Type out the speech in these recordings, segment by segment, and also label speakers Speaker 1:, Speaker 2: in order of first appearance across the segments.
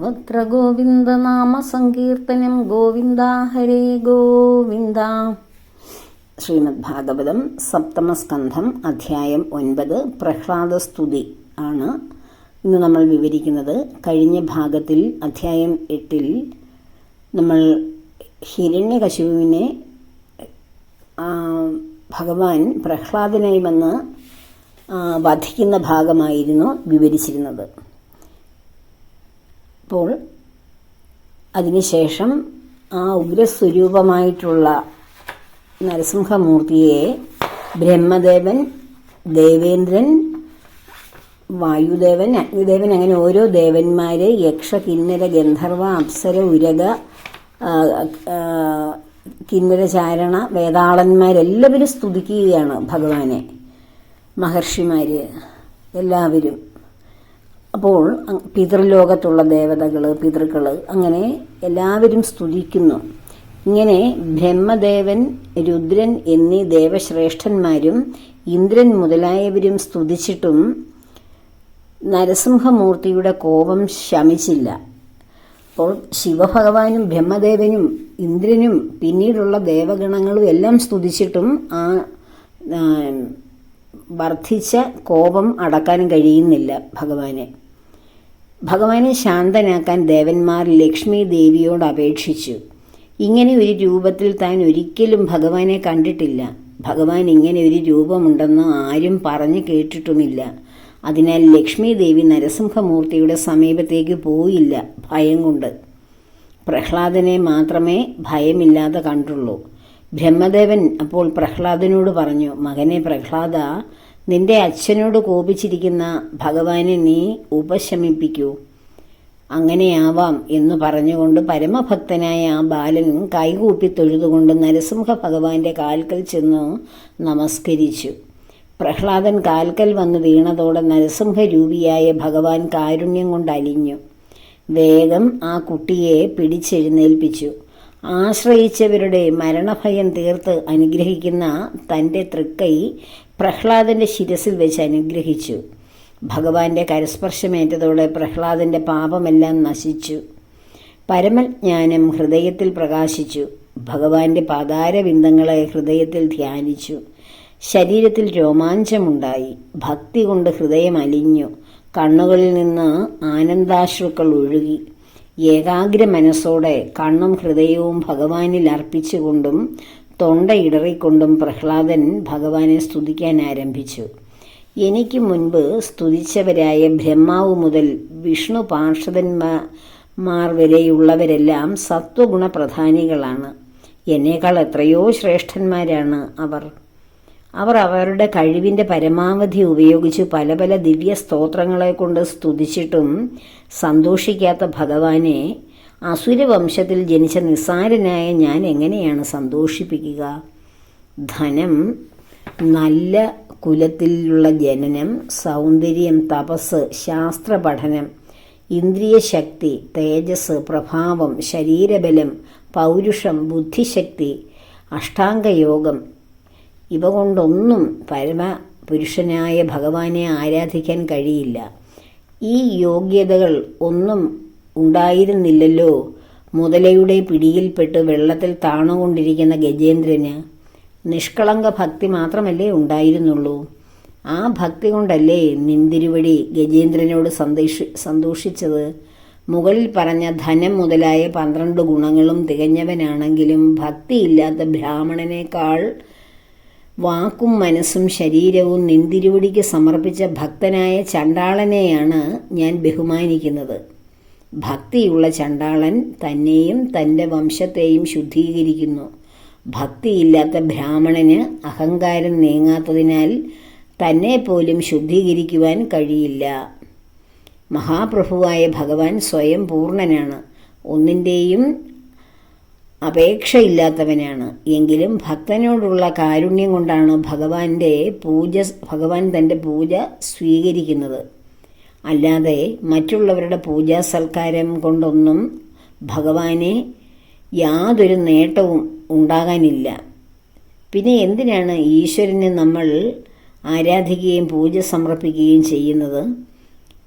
Speaker 1: സർവത്ര ഗോവിന്ദനാമ സങ്കീർത്തനം ഗോവിന്ദ ഹരേ ഗോവിന്ദ. ശ്രീമദ് ഭാഗവതം സപ്തമസ്കന്ധം അധ്യായം ഒൻപത് പ്രഹ്ലാദസ്തുതി ആണ്. ഇന്ന് നമ്മൾ വിവരിക്കുന്നത് കഴിഞ്ഞ ഭാഗത്തിൽ അധ്യായം എട്ടിൽ നമ്മൾ ഹിരണ്യകശുവിനെ ഭഗവാൻ പ്രഹ്ലാദനായി വന്ന് വധിക്കുന്ന ഭാഗമായിരുന്നു വിവരിച്ചിരുന്നത്. അപ്പോൾ അതിനുശേഷം ആ ഉഗ്രസ്വരൂപമായിട്ടുള്ള നരസിംഹമൂർത്തിയെ ബ്രഹ്മദേവൻ ദേവേന്ദ്രൻ വായുദേവൻ അഗ്നിദേവൻ അങ്ങനെ ഓരോ ദേവന്മാരെ യക്ഷ കിന്നര ഗന്ധർവ അപ്സര ഉരക ആ, ആ, കിന്നര ചാരണ വേതാളന്മാരെല്ലാവരും സ്തുതിക്കുകയാണ് ഭഗവാനെ. മഹർഷിമാർ എല്ലാവരും. അപ്പോൾ പിതൃലോകത്തുള്ള ദേവതകൾ പിതൃക്കൾ അങ്ങനെ എല്ലാവരും സ്തുതിക്കുന്നു. ഇങ്ങനെ ബ്രഹ്മദേവൻ രുദ്രൻ എന്നീ ദേവശ്രേഷ്ഠന്മാരും ഇന്ദ്രൻ മുതലായവരും സ്തുതിച്ചിട്ടും നരസിംഹമൂർത്തിയുടെ കോപം ശമിച്ചില്ല. അപ്പോൾ ശിവഭഗവാനും ബ്രഹ്മദേവനും ഇന്ദ്രനും പിന്നീടുള്ള ദേവഗണങ്ങളും എല്ലാം സ്തുതിച്ചിട്ടും ആ വർദ്ധിച്ച കോപം അടക്കാനും കഴിയുന്നില്ല ഭഗവാനെ. ഭഗവാനെ ശാന്തനാക്കാൻ ദേവന്മാർ ലക്ഷ്മി ദേവിയോട് അപേക്ഷിച്ചു. ഇങ്ങനെ ഒരു രൂപത്തിൽ താൻ ഒരിക്കലും ഭഗവാനെ കണ്ടിട്ടില്ല. ഭഗവാൻ ഇങ്ങനെ ഒരു രൂപമുണ്ടെന്ന് ആരും പറഞ്ഞു കേട്ടിട്ടുമില്ല. അതിനാൽ ലക്ഷ്മി ദേവി നരസിംഹമൂർത്തിയുടെ സമീപത്തേക്ക് പോയില്ല ഭയം കൊണ്ട്. പ്രഹ്ലാദനെ മാത്രമേ ഭയമില്ലാതെ കണ്ടുള്ളൂ. ബ്രഹ്മദേവൻ അപ്പോൾ പ്രഹ്ലാദനോട് പറഞ്ഞു മകനെ പ്രഹ്ലാദ നിന്റെ അച്ഛനോട് കോപിച്ചിരിക്കുന്ന ഭഗവാനെ നീ ഉപശമിപ്പിക്കൂ. അങ്ങനെയാവാം എന്ന് പറഞ്ഞുകൊണ്ട് പരമഭക്തനായ ആ ബാലൻ കൈകൂപ്പി തൊഴുതുകൊണ്ട് നരസിംഹ ഭഗവാന്റെ കാൽക്കൽ ചെന്നു നമസ്കരിച്ചു. പ്രഹ്ലാദൻ കാൽക്കൽ വന്ന് വീണതോടെ നരസിംഹരൂപിയായ ഭഗവാൻ കാരുണ്യം കൊണ്ട് അലിഞ്ഞു വേഗം ആ കുട്ടിയെ പിടിച്ചെഴുന്നേൽപ്പിച്ചു. ആശ്രയിച്ചവരുടെ മരണഭയം തീർത്ത് അനുഗ്രഹിക്കുന്ന തന്റെ തൃക്കൈ പ്രഹ്ലാദന്റെ ശിരസിൽ വെച്ച് അനുഗ്രഹിച്ചു. ഭഗവാന്റെ കരസ്പർശമേറ്റതോടെ പ്രഹ്ലാദന്റെ പാപമെല്ലാം നശിച്ചു. പരമജ്ഞാനം ഹൃദയത്തിൽ പ്രകാശിച്ചു. ഭഗവാന്റെ പാതാരബിന്ദങ്ങളെ ഹൃദയത്തിൽ ധ്യാനിച്ചു. ശരീരത്തിൽ രോമാഞ്ചമുണ്ടായി. ഭക്തി കൊണ്ട് ഹൃദയം അലിഞ്ഞു. കണ്ണുകളിൽ നിന്ന് ആനന്ദാശ്രുക്കൾ ഒഴുകി. ഏകാഗ്ര മനസ്സോടെ കണ്ണും ഹൃദയവും ഭഗവാനിൽ അർപ്പിച്ചുകൊണ്ടും തൊണ്ട ഇടറിക്കൊണ്ടും പ്രഹ്ലാദൻ ഭഗവാനെ സ്തുതിക്കാൻ ആരംഭിച്ചു. എനിക്ക് മുൻപ് സ്തുതിച്ചവരായ ബ്രഹ്മാവ് മുതൽ വിഷ്ണു പാർഷദന്മാർ വരെയുള്ളവരെല്ലാം സത്വഗുണ പ്രധാനികളാണ് എന്നേക്കാൾ എത്രയോ ശ്രേഷ്ഠന്മാരാണ് അവർ. അവർ അവരുടെ കഴിവിന്റെ പരമാവധി ഉപയോഗിച്ച് പല പല ദിവ്യ സ്തോത്രങ്ങളെ കൊണ്ട് സ്തുതിച്ചിട്ടും സന്തോഷിക്കാത്ത ഭഗവാനെ അസുരവംശത്തിൽ ജനിച്ച നിസ്സാരനായ ഞാൻ എങ്ങനെയാണ് സന്തോഷിപ്പിക്കുക? ധനം നല്ല കുലത്തിലുള്ള ജനനം സൗന്ദര്യം തപസ് ശാസ്ത്ര പഠനം ഇന്ദ്രിയശക്തി തേജസ് പ്രഭാവം ശരീരബലം പൗരുഷം ബുദ്ധിശക്തി അഷ്ടാംഗയോഗം ഇവ കൊണ്ടൊന്നും പരമപുരുഷനായ ഭഗവാനെ ആരാധിക്കാൻ കഴിയില്ല. ഈ യോഗ്യതകൾ ഒന്നും ഉണ്ടായിരുന്നില്ലല്ലോ. മുതലയുടെ പിടിയിൽപ്പെട്ട് വെള്ളത്തിൽ താണുകൊണ്ടിരിക്കുന്ന ഗജേന്ദ്രന് നിഷ്കളങ്ക ഭക്തി മാത്രമല്ലേ ഉണ്ടായിരുന്നുള്ളൂ. ആ ഭക്തി കൊണ്ടല്ലേ നിന്തിരുവടി ഗജേന്ദ്രനോട് സന്തോഷി സന്തോഷിച്ചത്? മുകളിൽ പറഞ്ഞ ധനം മുതലായ പന്ത്രണ്ട് ഗുണങ്ങളും തികഞ്ഞവനാണെങ്കിലും ഭക്തിയില്ലാത്ത ബ്രാഹ്മണനേക്കാൾ വാക്കും മനസ്സും ശരീരവും നിന്തിരുവടിക്ക് സമർപ്പിച്ച ഭക്തനായ ചണ്ടാളനെയാണ് ഞാൻ ബഹുമാനിക്കുന്നത്. ഭക്തിയുള്ള ചണ്ടാളൻ തന്നെയും തന്റെ വംശത്തെയും ശുദ്ധീകരിക്കുന്നു. ഭക്തിയില്ലാത്ത ബ്രാഹ്മണന് അഹങ്കാരം നീങ്ങാത്തതിനാൽ തന്നെ പോലും ശുദ്ധീകരിക്കുവാൻ കഴിയില്ല. മഹാപ്രഭുവായ ഭഗവാൻ സ്വയം പൂർണനാണ് ഒന്നിന്റെയും അപേക്ഷയില്ലാത്തവനാണ്. എങ്കിലും ഭക്തനോടുള്ള കാരുണ്യം കൊണ്ടാണ് ഭഗവാന്റെ പൂജ ഭഗവാൻ തന്റെ പൂജ സ്വീകരിക്കുന്നത്. അല്ലാതെ മറ്റുള്ളവരുടെ പൂജാ സൽക്കാരം കൊണ്ടൊന്നും ഭഗവാനെ യാതൊരു നേട്ടവും ഉണ്ടാകാനില്ല. പിന്നെ എന്തിനാണ് ഈശ്വരനെ നമ്മൾ ആരാധിക്കുകയും പൂജ സമർപ്പിക്കുകയും ചെയ്യുന്നത്?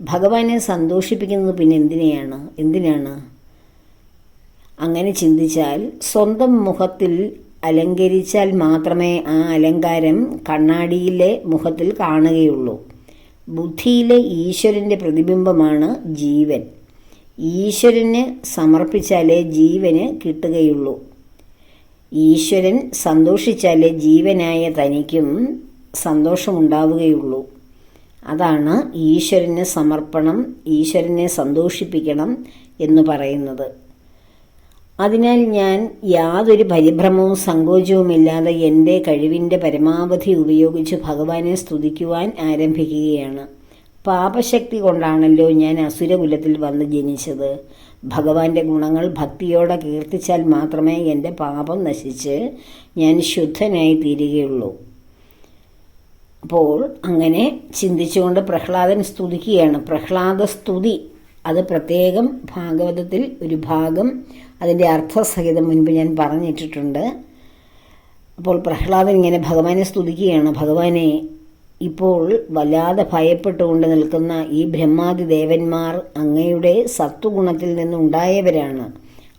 Speaker 1: ഭഗവാനെ സന്തോഷിപ്പിക്കുന്നത് പിന്നെ എന്തിനെയാണ്? എന്തിനാണ്? അങ്ങനെ ചിന്തിച്ചാൽ സ്വന്തം മുഖത്തിൽ അലങ്കരിച്ചാൽ മാത്രമേ ആ അലങ്കാരം കണ്ണാടിയിലെ മുഖത്തിൽ കാണുകയുള്ളൂ. ബുദ്ധിയിലെ ഈശ്വരന്റെ പ്രതിബിംബമാണ് ജീവൻ. ഈശ്വരന് സമർപ്പിച്ചാലേ ജീവന് കിട്ടുകയുള്ളൂ. ഈശ്വരൻ സന്തോഷിച്ചാലേ ജീവനായ തനിക്കും സന്തോഷമുണ്ടാവുകയുള്ളൂ. അതാണ് ഈശ്വരന് സമർപ്പണം ഈശ്വരനെ സന്തോഷിപ്പിക്കണം എന്ന് പറയുന്നത്. അതിനാൽ ഞാൻ യാതൊരു പരിഭ്രമവും സങ്കോചവുമില്ലാതെ എന്റെ കഴിവിന്റെ പരമാവധി ഉപയോഗിച്ച് ഭഗവാനെ സ്തുതിക്കുവാൻ ആരംഭിക്കുകയാണ്. പാപശക്തി കൊണ്ടാണല്ലോ ഞാൻ അസുരകുലത്തിൽ വന്ന് ജനിച്ചത്. ഭഗവാന്റെ ഗുണങ്ങൾ ഭക്തിയോടെ കീർത്തിച്ചാൽ മാത്രമേ എന്റെ പാപം നശിച്ച് ഞാൻ ശുദ്ധനായി തീരുകയുള്ളൂ. അപ്പോൾ അങ്ങനെ ചിന്തിച്ചുകൊണ്ട് പ്രഹ്ലാദൻ സ്തുതിക്കുകയാണ്. പ്രഹ്ലാദ സ്തുതി അത് പ്രത്യേകം ഭാഗവതത്തിൽ ഒരു ഭാഗം അതിന്റെ അർത്ഥസഹിതം മുൻപ് ഞാൻ പറഞ്ഞിട്ടിട്ടുണ്ട്. അപ്പോൾ പ്രഹ്ലാദൻ ഇങ്ങനെ ഭഗവാനെ സ്തുതിക്കുകയാണ്. ഭഗവാനെ ഇപ്പോൾ വല്ലാതെ ഭയപ്പെട്ടുകൊണ്ട് നിൽക്കുന്ന ഈ ബ്രഹ്മാതി ദേവന്മാർ അങ്ങയുടെ സത്വഗുണത്തിൽ നിന്നുണ്ടായവരാണ്.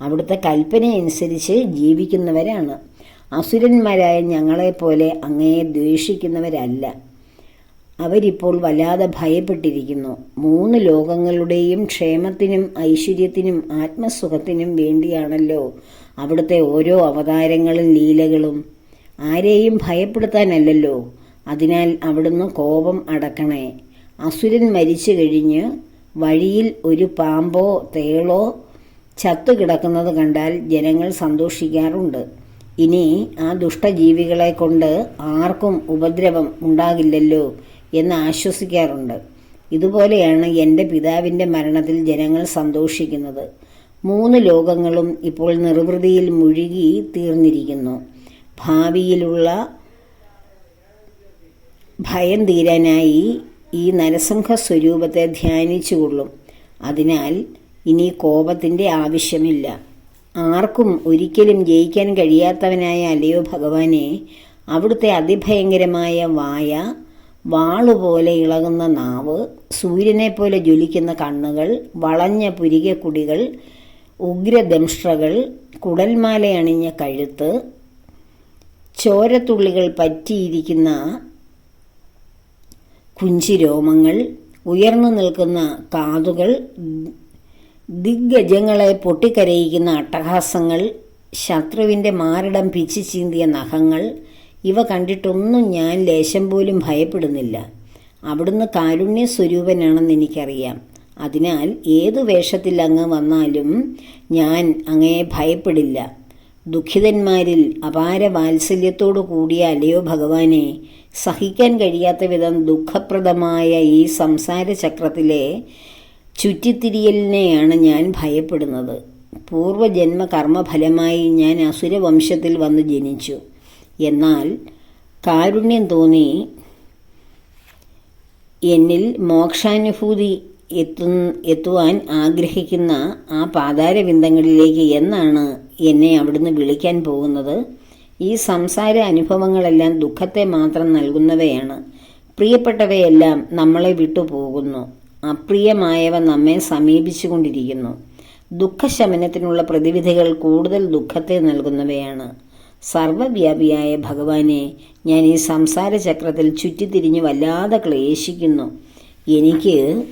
Speaker 1: അവിടുത്തെ കൽപ്പനയനുസരിച്ച് ജീവിക്കുന്നവരാണ്. അസുരന്മാരായ ഞങ്ങളെപ്പോലെ അങ്ങയെ ദ്വേഷിക്കുന്നവരല്ല. അവരിപ്പോൾ വല്ലാതെ ഭയപ്പെട്ടിരിക്കുന്നു. മൂന്ന് ലോകങ്ങളുടെയും ക്ഷേമത്തിനും ഐശ്വര്യത്തിനും ആത്മസുഖത്തിനും വേണ്ടിയാണല്ലോ അവിടുത്തെ ഓരോ അവതാരങ്ങളും ലീലകളും. ആരെയും ഭയപ്പെടുത്താനല്ലല്ലോ. അതിനാൽ അവിടുന്ന് കോപം അടക്കണേ. അസുരൻ മരിച്ചു കഴിഞ്ഞ് വഴിയിൽ ഒരു പാമ്പോ തേളോ ചത്തുകിടക്കുന്നത് കണ്ടാൽ ജനങ്ങൾ സന്തോഷിക്കാറുണ്ട്. ഇനി ആ ദുഷ്ടജീവികളെ കൊണ്ട് ആർക്കും ഉപദ്രവം ഉണ്ടാകില്ലല്ലോ. എന്ന് ആശ്വസിക്കാറുണ്ട്. ഇതുപോലെയാണ് എന്റെ പിതാവിന്റെ മരണത്തിൽ ജനങ്ങൾ സന്തോഷിക്കുന്നത്. മൂന്ന് ലോകങ്ങളും ഇപ്പോൾ നിർവൃതിയിൽ മുഴുകി തീർന്നിരിക്കുന്നു. ഭാവിയിലുള്ള ഭയം തീരാനായി ഈ നരസിംഹ സ്വരൂപത്തെ ധ്യാനിച്ചുകൊള്ളും. അതിനാൽ ഇനി കോപത്തിന്റെ ആവശ്യമില്ല. ആർക്കും ഒരിക്കലും ജയിക്കാൻ കഴിയാത്തവനായ അലയോ ഭഗവാനെ അവിടുത്തെ അതിഭയങ്കരമായ വായ വാളുപോലെ ഇളകുന്ന നാവ് സൂര്യനെ പോലെ ജ്വലിക്കുന്ന കണ്ണുകൾ വളഞ്ഞ പുരികക്കുടികൾ ഉഗ്രദംഷ്ട്രകൾ കുടൽമാല അണിഞ്ഞ കഴുത്ത് ചോരത്തുള്ളികൾ പറ്റിയിരിക്കുന്ന കുഞ്ചിരോമങ്ങൾ ഉയർന്നു നിൽക്കുന്ന കാതുകൾ ദിഗ്ഗജങ്ങളെ പൊട്ടിക്കരയിക്കുന്ന അട്ടഹാസങ്ങൾ ശത്രുവിന്റെ മാരടം പിച്ചു ചീന്തിയ നഖങ്ങൾ ഇവ കണ്ടിട്ടൊന്നും ഞാൻ ലേശം പോലും ഭയപ്പെടുന്നില്ല. അവിടുന്ന് കാരുണ്യ സ്വരൂപനാണെന്ന് എനിക്കറിയാം. അതിനാൽ ഏതു വേഷത്തിൽ അങ്ങ് വന്നാലും ഞാൻ അങ്ങയെ ഭയപ്പെടില്ല. ദുഃഖിതന്മാരിൽ അപാര വാത്സല്യത്തോടു കൂടിയ അലയോ ഭഗവാനെ സഹിക്കാൻ കഴിയാത്ത വിധം ദുഃഖപ്രദമായ ഈ സംസാര ചക്രത്തിലെ ചുറ്റിത്തിരിയലിനെയാണ് ഞാൻ ഭയപ്പെടുന്നത്. പൂർവജന്മ കർമ്മഫലമായി ഞാൻ അസുരവംശത്തിൽ വന്ന് ജനിച്ചു. എന്നാൽ കാരുണ്യം തോന്നി എന്നിൽ മോക്ഷാനുഭൂതി എത്തു എത്തുവാൻ ആഗ്രഹിക്കുന്ന ആ പാതാരബിന്ദങ്ങളിലേക്ക് എന്നാണ് എന്നെ അവിടുന്ന് വിളിക്കാൻ പോകുന്നത്. ഈ സംസാര അനുഭവങ്ങളെല്ലാം ദുഃഖത്തെ മാത്രം നൽകുന്നവയാണ്. പ്രിയപ്പെട്ടവയെല്ലാം നമ്മളെ വിട്ടുപോകുന്നു അപ്രിയമായവ നമ്മെ സമീപിച്ചുകൊണ്ടിരിക്കുന്നു. ദുഃഖശമനത്തിനുള്ള പ്രതിവിധികൾ കൂടുതൽ ദുഃഖത്തെ നൽകുന്നവയാണ്. സർവവ്യാപിയായ ഭഗവാനെ ഞാൻ ഈ സംസാര ചക്രത്തിൽ ചുറ്റിത്തിരിഞ്ഞ് വല്ലാതെ ക്ലേശിക്കുന്നു. എനിക്ക്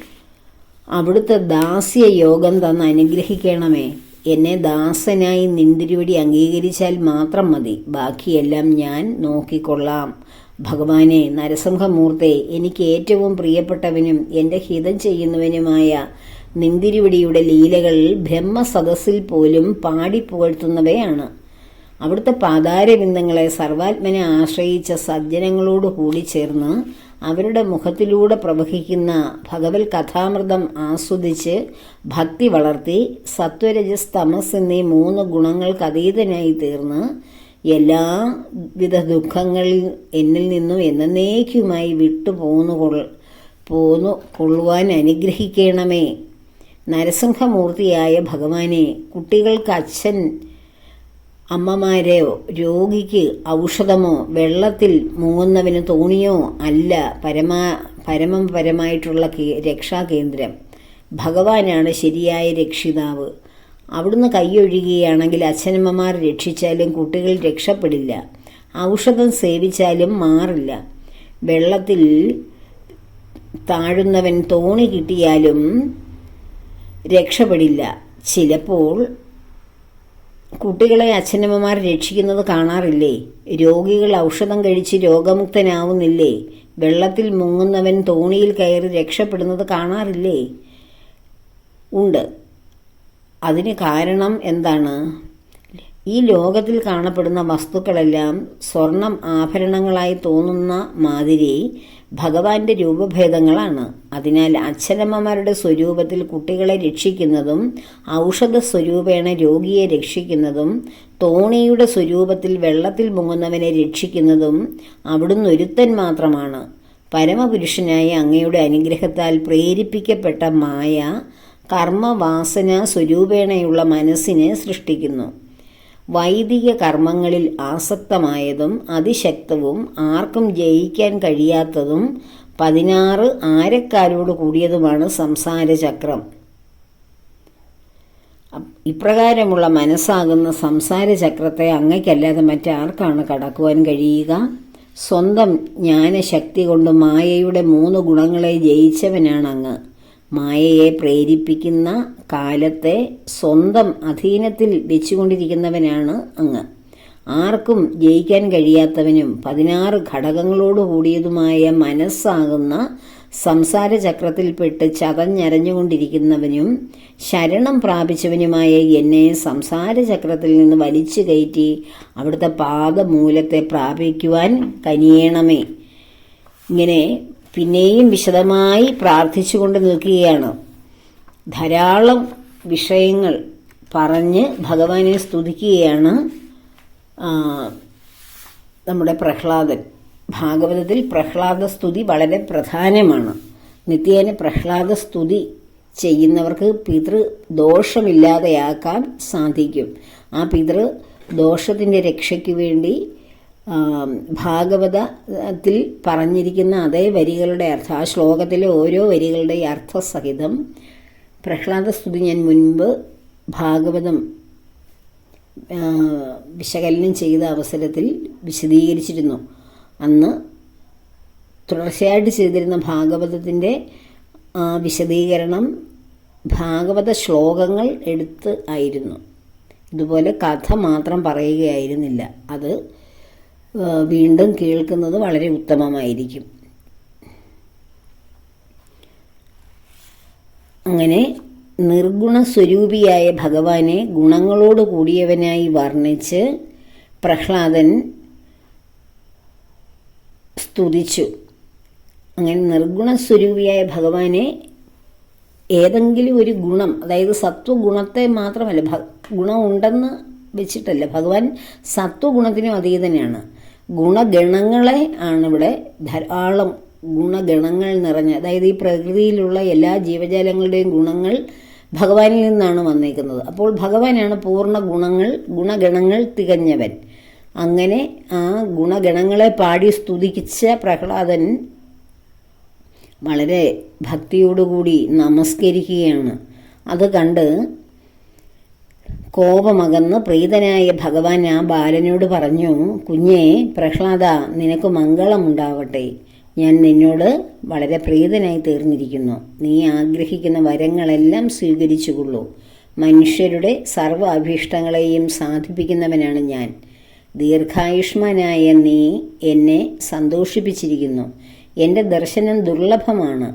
Speaker 1: അവിടുത്തെ ദാസ്യ യോഗം തന്ന് അനുഗ്രഹിക്കണമേ. എന്നെ ദാസനായി നിന്തിരുവടി അംഗീകരിച്ചാൽ മാത്രം മതി. ബാക്കിയെല്ലാം ഞാൻ നോക്കിക്കൊള്ളാം. ഭഗവാനെ നരസിംഹമൂർത്തെ എനിക്ക് ഏറ്റവും പ്രിയപ്പെട്ടവനും എന്റെ ഹിതം ചെയ്യുന്നവനുമായ നിന്തിരിവടിയുടെ ലീലകൾ ബ്രഹ്മസദസ്സിൽ പോലും പാടിപ്പുകഴ്ത്തുന്നവയാണ് അവിടുത്തെ പാതാരബിന്ദങ്ങളെ സർവാത്മനെ ആശ്രയിച്ച സജ്ജനങ്ങളോട് കൂടി ചേർന്ന് അവരുടെ മുഖത്തിലൂടെ പ്രവഹിക്കുന്ന ഭഗവത് കഥാമൃതം ആസ്വദിച്ച് ഭക്തി വളർത്തി സത്വരജസ് തമസ് എന്നീ മൂന്ന് ഗുണങ്ങൾക്ക് അതീതനായി തീർന്ന് എല്ലാ വിധ ദുഃഖങ്ങളിൽ എന്നിൽ നിന്നും എന്നേക്കുമായി വിട്ടുപോന്നു കൊൾ പോന്നു കൊള്ളുവാൻ അനുഗ്രഹിക്കണമേ. നരസിംഹമൂർത്തിയായ ഭഗവാനെ കുട്ടികൾക്ക് അച്ഛൻ അമ്മമാരെയോ രോഗിക്ക് ഔഷധമോ വെള്ളത്തിൽ മുങ്ങുന്നവന് തോണിയോ അല്ല പരമാ പരമം പരമായിട്ടുള്ള രക്ഷാകേന്ദ്രം. ഭഗവാനാണ് ശരിയായ രക്ഷിതാവ്. അവിടുന്ന് കൈയൊഴുകുകയാണെങ്കിൽ അച്ഛനമ്മമാർ രക്ഷിച്ചാലും കുട്ടികൾ രക്ഷപ്പെടില്ല. ഔഷധം സേവിച്ചാലും മാറില്ല. വെള്ളത്തിൽ താഴുന്നവൻ തോണി കിട്ടിയാലും രക്ഷപ്പെടില്ല. ചിലപ്പോൾ കുട്ടികളെ അച്ഛനമ്മമാർ രക്ഷിക്കുന്നത് കാണാറില്ലേ? രോഗികൾ ഔഷധം കഴിച്ച് രോഗമുക്തനാവുന്നില്ലേ? വെള്ളത്തിൽ മുങ്ങുന്നവൻ തോണിയിൽ കയറി രക്ഷപ്പെടുന്നത് കാണാറില്ലേ? ഉണ്ട്. അതിന് കാരണം എന്താണ്? ഈ ലോകത്തിൽ കാണപ്പെടുന്ന വസ്തുക്കളെല്ലാം സ്വർണം ആഭരണങ്ങളായി തോന്നുന്ന മാതിരി ഭഗവാന്റെ രൂപഭേദങ്ങളാണ്. അതിനാൽ അച്ഛനമ്മമാരുടെ സ്വരൂപത്തിൽ കുട്ടികളെ രക്ഷിക്കുന്നതും ഔഷധ സ്വരൂപേണ രോഗിയെ രക്ഷിക്കുന്നതും തോണിയുടെ സ്വരൂപത്തിൽ വെള്ളത്തിൽ മുങ്ങുന്നവനെ രക്ഷിക്കുന്നതും അവിടുന്ന് ഒരുത്തൻ മാത്രമാണ്. പരമപുരുഷനായ അങ്ങയുടെ അനുഗ്രഹത്താൽ പ്രേരിപ്പിക്കപ്പെട്ട മായ കർമ്മവാസന സ്വരൂപേണയുള്ള മനസ്സിനെ സൃഷ്ടിക്കുന്നു. വൈദിക കർമ്മങ്ങളിൽ ആസക്തമായതും അതിശക്തവും ആർക്കും ജയിക്കാൻ കഴിയാത്തതും പതിനാറ് ആരക്കാരോട് കൂടിയതുമാണ് സംസാരചക്രം. ഇപ്രകാരമുള്ള മനസ്സാകുന്ന സംസാരചക്രത്തെ അങ്ങയ്ക്കല്ലാതെ മറ്റാർക്കാണ് കടക്കുവാൻ കഴിയുക? സ്വന്തം ജ്ഞാനശക്തി കൊണ്ട് മായയുടെ മൂന്ന് ഗുണങ്ങളെ ജയിച്ചവനാണ് അങ്ങ് മായയെ പ്രേരിപ്പിക്കുന്ന കാലത്തെ സ്വന്തം അധീനത്തിൽ വെച്ചുകൊണ്ടിരിക്കുന്നവനാണ് അങ്ങ്. ആർക്കും ജയിക്കാൻ കഴിയാത്തവനും പതിനാറ് ഘടകങ്ങളോട് കൂടിയതുമായ മനസ്സാകുന്ന സംസാര ചക്രത്തിൽപ്പെട്ട് ചതഞ്ഞരഞ്ഞുകൊണ്ടിരിക്കുന്നവനും ശരണം പ്രാപിച്ചവനുമായ എന്നെ സംസാര ചക്രത്തിൽ നിന്ന് വലിച്ചു കയറ്റി അവിടുത്തെ പാദമൂലത്തെ പ്രാപിക്കുവാൻ കനിയണമേ. ഇങ്ങനെ പിന്നെയും വിശദമായി പ്രാർത്ഥിച്ചുകൊണ്ട് നിൽക്കുകയാണ്. ധാരാളം വിഷയങ്ങൾ പറഞ്ഞ് ഭഗവാനെ സ്തുതിക്കുകയാണ് നമ്മുടെ പ്രഹ്ലാദൻ. ഭാഗവതത്തിൽ പ്രഹ്ലാദ സ്തുതി വളരെ പ്രധാനമാണ്. നിത്യേന പ്രഹ്ലാദ സ്തുതി ചെയ്യുന്നവർക്ക് പിതൃ ദോഷമില്ലാതെയാക്കാൻ സാധിക്കും. ആ പിതൃ ദോഷത്തിന്റെ രക്ഷയ്ക്ക് വേണ്ടി ഭാഗവതത്തിൽ പറഞ്ഞിരിക്കുന്ന അതേ വരികളുടെ അർത്ഥം ആ ശ്ലോകത്തിലെ ഓരോ വരികളുടെ അർത്ഥസഹിതം പ്രഹ്ലാദ സ്തുതി ഞാൻ മുൻപ് ഭാഗവതം വിശകലനം ചെയ്ത അവസരത്തിൽ വിശദീകരിച്ചിരുന്നു. അന്ന് തുടർച്ചയായിട്ട് ചെയ്തിരുന്ന ഭാഗവതത്തിന്റെ വിശദീകരണം ഭാഗവത ശ്ലോകങ്ങൾ എടുത്ത് ആയിരുന്നു. ഇതുപോലെ കഥ മാത്രം പറയുകയായിരുന്നില്ല. അത് വീണ്ടും കേൾക്കുന്നത് വളരെ ഉത്തമമായിരിക്കും. അങ്ങനെ നിർഗുണ സ്വരൂപിയായ ഭഗവാനെ ഗുണങ്ങളോട് കൂടിയവനായി വർണിച്ച് പ്രഹ്ലാദൻ സ്തുതിച്ചു. അങ്ങനെ നിർഗുണ സ്വരൂപിയായ ഭഗവാനെ ഏതെങ്കിലും ഒരു ഗുണം അതായത് സത്വഗുണത്തെ മാത്രമല്ല ഭ- ഗുണമുണ്ടെന്ന് വെച്ചിട്ടല്ല ഭഗവാൻ സത്വഗുണത്തിനും അതീതനാണ്. ഗുണഗണങ്ങളെ ആണ് ഇവിടെ ധാരാളം ഗുണഗണങ്ങൾ നിറഞ്ഞ അതായത് ഈ പ്രകൃതിയിലുള്ള എല്ലാ ജീവജാലങ്ങളുടെയും ഗുണങ്ങൾ ഭഗവാനിൽ നിന്നാണ് വന്നേക്കുന്നത്. അപ്പോൾ ഭഗവാനാണ് പൂർണ ഗുണങ്ങൾ ഗുണഗണങ്ങൾ തികഞ്ഞവൻ. അങ്ങനെ ആ ഗുണഗണങ്ങളെ പാടി സ്തുതിച്ച പ്രഹ്ലാദൻ വളരെ ഭക്തിയോടുകൂടി നമസ്കരിക്കുകയാണ്. അത് കണ്ട് കോപമകന്ന് പ്രീതനായ ഭഗവാൻ ആ ബാലനോട് പറഞ്ഞു കുഞ്ഞേ പ്രഹ്ലാദ നിനക്ക് മംഗളമുണ്ടാവട്ടെ. ഞാൻ നിന്നോട് വളരെ പ്രീതനായി തീർന്നിരിക്കുന്നു. നീ ആഗ്രഹിക്കുന്ന വരങ്ങളെല്ലാം സ്വീകരിച്ചുകൊള്ളൂ. മനുഷ്യരുടെ സർവ അഭീഷ്ടങ്ങളെയും സാധിപ്പിക്കുന്നവനാണ് ഞാൻ. ദീർഘായുഷ്മാനായ നീ എന്നെ സന്തോഷിപ്പിച്ചിരിക്കുന്നു. എന്റെ ദർശനം ദുർലഭമാണ്.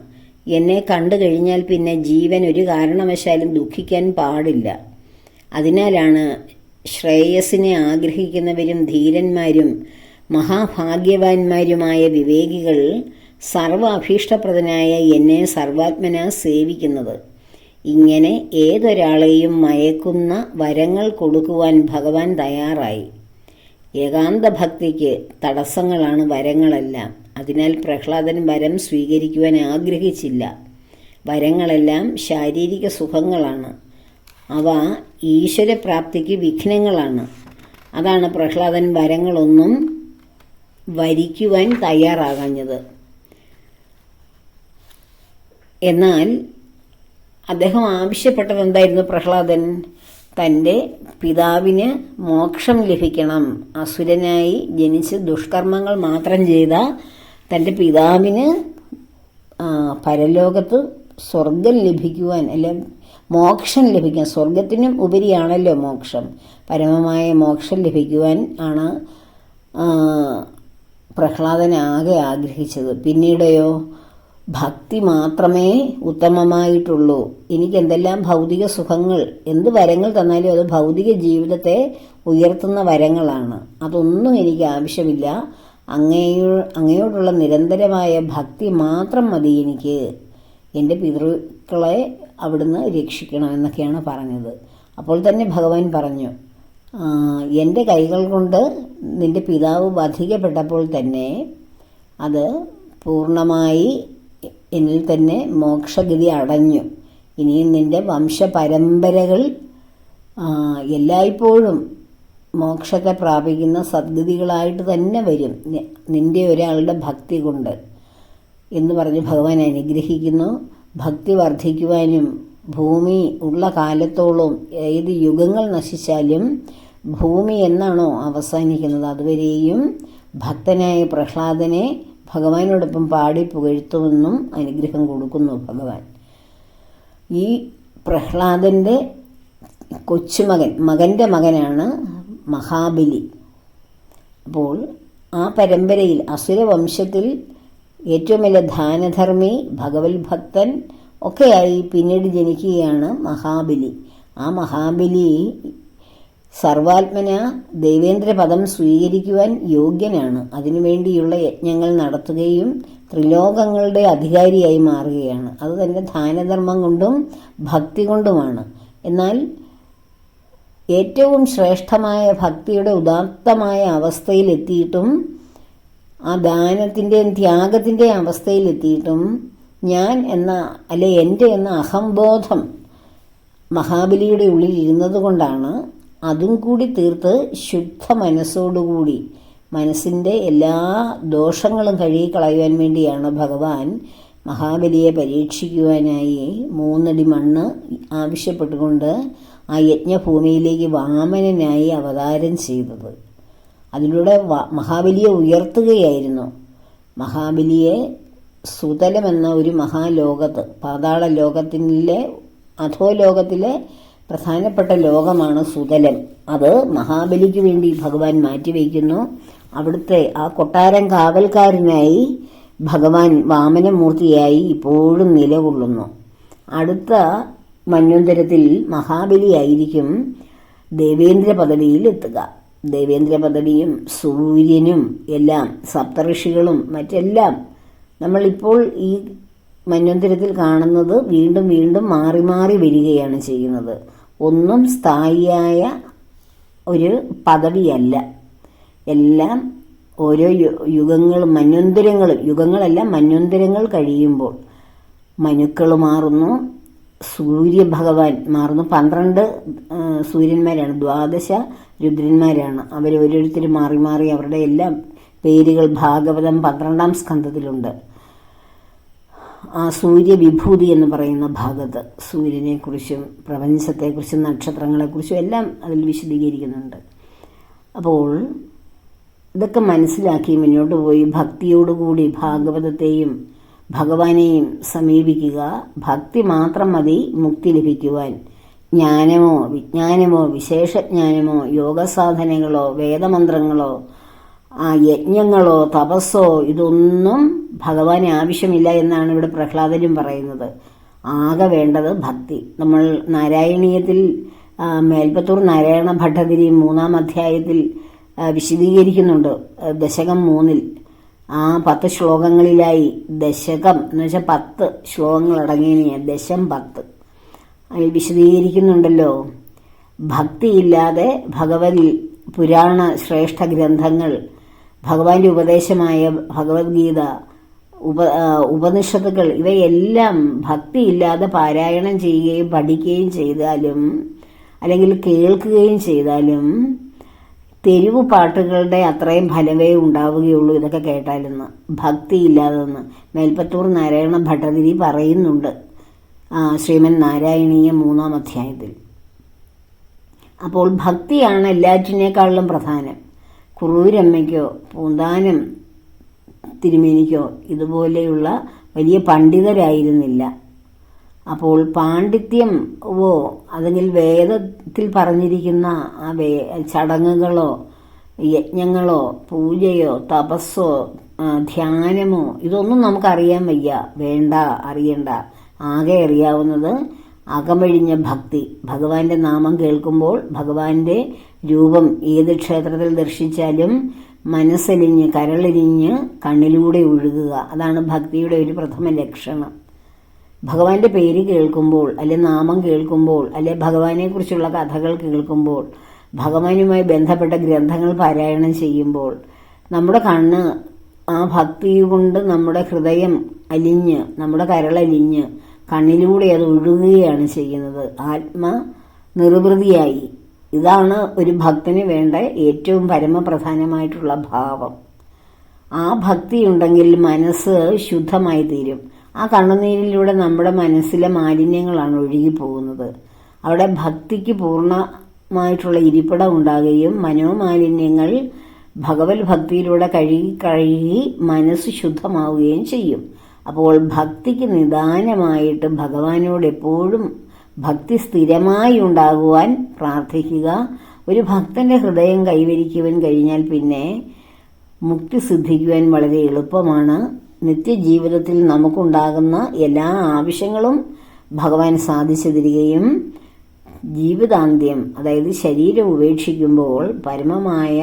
Speaker 1: എന്നെ കണ്ടു കഴിഞ്ഞാൽ പിന്നെ ജീവൻ ഒരു കാരണവശാലും ദുഃഖിക്കാൻ പാടില്ല. അതിനാലാണ് ശ്രേയസിനെ ആഗ്രഹിക്കുന്നവരും ധീരന്മാരും മഹാഭാഗ്യവാന്മാരുമായ വിവേകികൾ സർവ അഭീഷ്ടപ്രദനായ എന്നെ സർവാത്മന സേവിക്കുന്നത്. ഇങ്ങനെ ഏതൊരാളെയും മയക്കുന്ന വരങ്ങൾ കൊടുക്കുവാൻ ഭഗവാൻ തയ്യാറായി. ഏകാന്ത ഭക്തിക്ക് തടസ്സങ്ങളാണ് വരങ്ങളെല്ലാം. അതിനാൽ പ്രഹ്ലാദൻ വരം സ്വീകരിക്കുവാൻ ആഗ്രഹിച്ചില്ല. വരങ്ങളെല്ലാം ശാരീരിക സുഖങ്ങളാണ്. അവ ഈശ്വരപ്രാപ്തിക്ക് വിഘ്നങ്ങളാണ്. അതാണ് പ്രഹ്ലാദൻ വരങ്ങളൊന്നും വരിക്കുവാൻ തയ്യാറാകാഞ്ഞത്. എന്നാൽ അദ്ദേഹം ആവശ്യപ്പെട്ടത് എന്തായിരുന്നു പ്രഹ്ലാദൻ? തന്റെ പിതാവിന് മോക്ഷം ലഭിക്കണം. അസുരനായി ജനിച്ച് ദുഷ്കർമ്മങ്ങൾ മാത്രം ചെയ്ത തന്റെ പിതാവിന് പരലോകത്ത് സ്വർഗം ലഭിക്കുവാൻ അല്ലെ മോക്ഷം ലഭിക്കാൻ സ്വർഗത്തിനും ഉപരിയാണല്ലോ മോക്ഷം. പരമമായ മോക്ഷം ലഭിക്കുവാൻ ആണ് പ്രഹ്ലാദനാകെ ആഗ്രഹിച്ചത്. പിന്നീടയോ? ഭക്തി മാത്രമേ ഉത്തമമായിട്ടുള്ളൂ. എനിക്ക് എന്തെല്ലാം ഭൗതിക സുഖങ്ങൾ? എന്ത് വരങ്ങൾ തന്നാലും അത് ഭൗതിക ജീവിതത്തെ ഉയർത്തുന്ന വരങ്ങളാണ്. അതൊന്നും എനിക്ക് ആവശ്യമില്ല. അങ്ങയോ അങ്ങയോടുള്ള നിരന്തരമായ ഭക്തി മാത്രം മതി എനിക്ക്. എന്റെ പിതൃക്കളെ അവിടുന്ന് രക്ഷിക്കണം എന്നൊക്കെയാണ് പറഞ്ഞത്. അപ്പോൾ തന്നെ ഭഗവാൻ പറഞ്ഞു എന്റെ കൈകൾ കൊണ്ട് നിന്റെ പിതാവ് വധിക്കപ്പെട്ടപ്പോൾ തന്നെ അത് പൂർണമായി എന്നിൽ തന്നെ മോക്ഷഗതി അടഞ്ഞു. ഇനിയും നിന്റെ വംശപരമ്പരകൾ എല്ലായ്പ്പോഴും മോക്ഷത്തെ പ്രാപിക്കുന്ന സദ്ഗതികളായിട്ട് തന്നെ വരും നിന്റെ ഒരാളുടെ ഭക്തി കൊണ്ട്. എന്ന് പറഞ്ഞ് ഭഗവാൻ അനുഗ്രഹിക്കുന്നു. ഭക്തി വർദ്ധിക്കുവാനും ഭൂമി ഉള്ള കാലത്തോളം ഏത് യുഗങ്ങൾ നശിച്ചാലും ഭൂമി എന്നാണോ അവസാനിക്കുന്നത്. അതുവരെയും ഭക്തനായ പ്രഹ്ലാദനെ ഭഗവാനോടൊപ്പം പാടി പുകഴ്ത്തുമെന്നും അനുഗ്രഹം കൊടുക്കുന്നു ഭഗവാൻ. ഈ പ്രഹ്ലാദന്റെ കൊച്ചുമകൻ മകന്റെ മകനാണ് മഹാബലി. അപ്പോൾ ആ പരമ്പരയിൽ അസുരവംശത്തിൽ ഏറ്റവും വലിയ ദാനധർമ്മി ഭഗവത് ഭക്തൻ ഒക്കെയായി പിന്നീട് ജനിക്കുകയാണ് മഹാബലി. ആ മഹാബലി സർവാത്മന ദേവേന്ദ്ര പദം സ്വീകരിക്കുവാൻ യോഗ്യനാണ്. അതിനുവേണ്ടിയുള്ള യജ്ഞങ്ങൾ നടത്തുകയും ത്രിലോകങ്ങളുടെ അധികാരിയായി മാറുകയാണ്. അത് തന്നെ ദാനധർമ്മം കൊണ്ടും ഭക്തി കൊണ്ടുമാണ്. എന്നാൽ ഏറ്റവും ശ്രേഷ്ഠമായ ഭക്തിയുടെ ഉദാത്തമായ അവസ്ഥയിലെത്തിയിട്ടും ആ ദാനത്തിന്റെയും ത്യാഗത്തിന്റെയും അവസ്ഥയിലെത്തിയിട്ടും ഞാൻ എന്ന അല്ലെ എന്റെ എന്ന അഹംബോധം മഹാബലിയുടെ ഉള്ളിൽ ഇരുന്നത് കൊണ്ടാണ് അതും കൂടി തീർത്ത് ശുദ്ധ മനസ്സോടുകൂടി മനസ്സിന്റെ എല്ലാ ദോഷങ്ങളും കഴുകിക്കളയുവാൻ വേണ്ടിയാണ് ഭഗവാൻ മഹാബലിയെ പരീക്ഷിക്കുവാനായി മൂന്നടി മണ്ണ് ആവശ്യപ്പെട്ടുകൊണ്ട് ആ യജ്ഞഭൂമിയിലേക്ക് വാമനനായി അവതാരം ചെയ്തത്. അതിലൂടെ മഹാബലിയെ ഉയർത്തുകയായിരുന്നു. മഹാബലിയെ സുതലമെന്ന ഒരു മഹാലോകത്ത് പാതാള ലോകത്തിലെ അധോലോകത്തിലെ പ്രധാനപ്പെട്ട ലോകമാണ് സുതലം. അത് മഹാബലിക്ക് വേണ്ടി ഭഗവാൻ മാറ്റിവെക്കുന്നു അവിടുത്തെ ആ കൊട്ടാരം കാവൽക്കാരനായി ഭഗവാൻ വാമനമൂർത്തിയായി ഇപ്പോഴും നിലകൊള്ളുന്നു. അടുത്ത മന്വന്തരത്തിൽ മഹാബലിയായിരിക്കും ദേവേന്ദ്ര പദവിയിൽ എത്തുക. ദേവേന്ദ്ര പദവിയും സൂര്യനും എല്ലാം സപ്തഋഷികളും മറ്റെല്ലാം നമ്മളിപ്പോൾ ഈ മന്വന്തരത്തിൽ കാണുന്നത് വീണ്ടും വീണ്ടും മാറി മാറി വരികയാണ് ചെയ്യുന്നത്. ഒന്നും സ്ഥായിയായ ഒരു പദവിയല്ല. എല്ലാം ഓരോ യുഗങ്ങളും മന്വന്തരങ്ങളും യുഗങ്ങളെല്ലാം മന്വന്തരങ്ങൾ കഴിയുമ്പോൾ മനുക്കൾ മാറുന്നു സൂര്യഭഗവാൻ മാറുന്നു. പന്ത്രണ്ട് സൂര്യന്മാരാണ്. ദ്വാദശ രുദ്രന്മാരാണ്. അവർ ഓരോരുത്തർ മാറി മാറി അവരുടെ എല്ലാം പേരുകൾ ഭാഗവതം പന്ത്രണ്ടാം സ്കന്ധത്തിലുണ്ട്. ആ സൂര്യവിഭൂതി എന്ന് പറയുന്ന ഭാഗത്ത് സൂര്യനെക്കുറിച്ചും പ്രപഞ്ചത്തെക്കുറിച്ചും നക്ഷത്രങ്ങളെക്കുറിച്ചും എല്ലാം അതിൽ വിശദീകരിക്കുന്നുണ്ട്. അപ്പോൾ ഇതൊക്കെ മനസ്സിലാക്കി മുന്നോട്ട് പോയി ഭക്തിയോടുകൂടി ഭാഗവതത്തെയും ഭഗവാനെയും സമീപിക്കുക. ഭക്തി മാത്രം മതി മുക്തി ലഭിക്കുവാൻ. ജ്ഞാനമോ വിജ്ഞാനമോ വിശേഷജ്ഞാനമോ യോഗസാധനങ്ങളോ വേദമന്ത്രങ്ങളോ ആ യജ്ഞങ്ങളോ തപസ്സോ ഇതൊന്നും ഭഗവാന് ആവശ്യമില്ല എന്നാണ് ഇവിടെ പ്രഹ്ലാദനും പറയുന്നത്. ആകെ വേണ്ടത് ഭക്തി. നമ്മൾ നാരായണീയത്തിൽ മേൽപ്പത്തൂർ നാരായണ ഭട്ടതിരി മൂന്നാം അധ്യായത്തിൽ വിശദീകരിക്കുന്നുണ്ട്. ദശകം മൂന്നിൽ. ആ പത്ത് ശ്ലോകങ്ങളിലായി ദശകം എന്ന് വെച്ചാൽ പത്ത് ശ്ലോകങ്ങൾ അടങ്ങിയ ദശം പത്ത്. അതിൽ വിശദീകരിക്കുന്നുണ്ടല്ലോ. ഭക്തിയില്ലാതെ ഭഗവത് പുരാണ ശ്രേഷ്ഠ ഗ്രന്ഥങ്ങൾ ഭഗവാന്റെ ഉപദേശമായ ഭഗവത്ഗീത ഉപ ഉപനിഷത്തുകൾ ഇവയെല്ലാം ഭക്തിയില്ലാതെ പാരായണം ചെയ്യുകയും പഠിക്കുകയും ചെയ്താലും അല്ലെങ്കിൽ കേൾക്കുകയും ചെയ്താലും തെരുവ് പാട്ടുകളുടെ അത്രയും ഫലമേ ഉണ്ടാവുകയുള്ളൂ ഇതൊക്കെ കേട്ടാലെന്ന്. ഭക്തിയില്ലാതെന്ന്. മേൽപ്പത്തൂർ നാരായണ ഭട്ടതിരി പറയുന്നുണ്ട്. ശ്രീമൻ നാരായണീയ മൂന്നാം അധ്യായത്തിൽ. അപ്പോൾ ഭക്തിയാണ് എല്ലാറ്റിനേക്കാളിലും പ്രധാനം. കുറൂരമ്മയ്ക്കോ പൂന്താനം തിരുമേനിക്കോ ഇതുപോലെയുള്ള വലിയ പണ്ഡിതരായിരുന്നില്ല. അപ്പോൾ പാണ്ഡിത്യം ഓ അല്ലെങ്കിൽ വേദത്തിൽ പറഞ്ഞിരിക്കുന്ന ആ വേ ചടങ്ങുകളോ യജ്ഞങ്ങളോ പൂജയോ തപസ്സോ ധ്യാനമോ ഇതൊന്നും നമുക്കറിയാൻ വയ്യ. വേണ്ട അറിയണ്ട. ആകെ അറിയാവുന്നത് അകമഴിഞ്ഞ ഭക്തി. ഭഗവാന്റെ നാമം കേൾക്കുമ്പോൾ ഭഗവാന്റെ രൂപം ഏത് ക്ഷേത്രത്തിൽ ദർശിച്ചാലും മനസ്സലിഞ്ഞ് കരളിരിഞ്ഞ് കണ്ണിലൂടെ ഒഴുകുക. അതാണ് ഭക്തിയുടെ ഒരു പ്രഥമ ലക്ഷണം. ഭഗവാന്റെ പേര് കേൾക്കുമ്പോൾ അല്ലെ നാമം കേൾക്കുമ്പോൾ അല്ലെ ഭഗവാനെ കുറിച്ചുള്ള കഥകൾ കേൾക്കുമ്പോൾ ഭഗവാനുമായി ബന്ധപ്പെട്ട ഗ്രന്ഥങ്ങൾ പാരായണം ചെയ്യുമ്പോൾ നമ്മുടെ കണ്ണ് ആ ഭക്തി കൊണ്ട് നമ്മുടെ ഹൃദയം അലിഞ്ഞ് നമ്മുടെ കരളലിഞ്ഞ് കണ്ണിലൂടെ അത് ഒഴുകുകയാണ് ചെയ്യുന്നത്. ആത്മ നിർവൃതിയായി. ഇതാണ് ഒരു ഭക്തന് വേണ്ട ഏറ്റവും പരമപ്രധാനമായിട്ടുള്ള ഭാവം. ആ ഭക്തി ഉണ്ടെങ്കിൽ മനസ്സ് ശുദ്ധമായി തീരും. ആ കണ്ണുനീരിലൂടെ നമ്മുടെ മനസ്സിലെ മാലിന്യങ്ങളാണ് ഒഴുകി പോകുന്നത് അവിടെ ഭക്തിക്ക് പൂർണമായിട്ടുള്ള ഇരിപ്പിടം ഉണ്ടാകുകയും മനോമാലിന്യങ്ങൾ ഭഗവത് ഭക്തിയിലൂടെ കഴുകി കഴുകി മനസ്സ് ശുദ്ധമാവുകയും ചെയ്യും. അപ്പോൾ ഭക്തിക്ക് നിദാനമായിട്ട് ഭഗവാനോട് എപ്പോഴും ഭക്തി സ്ഥിരമായി ഉണ്ടാകുവാൻ പ്രാർത്ഥിക്കുക. ഒരു ഭക്തന്റെ ഹൃദയം കൈവരിക്കുവാൻ കഴിഞ്ഞാൽ പിന്നെ മുക്തി സിദ്ധിക്കുവാൻ വളരെ എളുപ്പമാണ്. നിത്യജീവിതത്തിൽ നമുക്കുണ്ടാകുന്ന എല്ലാ ആവശ്യങ്ങളും ഭഗവാൻ സാധിച്ചു തരികയും ജീവിതാന്ത്യം അതായത് ശരീരം ഉപേക്ഷിക്കുമ്പോൾ പരമമായ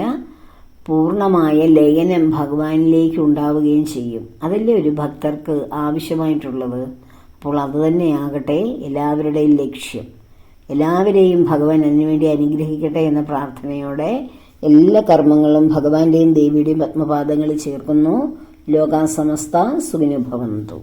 Speaker 1: പൂർണമായ ലയനം ഭഗവാനിലേക്ക് ഉണ്ടാവുകയും ചെയ്യും. അതല്ലേ ഒരു ഭക്തർക്ക് ആവശ്യമായിട്ടുള്ളത്? അപ്പോൾ അതുതന്നെയാകട്ടെ എല്ലാവരുടെയും ലക്ഷ്യം. എല്ലാവരെയും ഭഗവാൻ അതിനുവേണ്ടി അനുഗ്രഹിക്കട്ടെ എന്ന പ്രാർത്ഥനയോടെ എല്ലാ കർമ്മങ്ങളും ഭഗവാന്റെയും ദേവിയുടെയും പത്മപാദങ്ങളിൽ ചേർക്കുന്നു. ലോകാസമസ്ത സുഖിനുഭവന്തു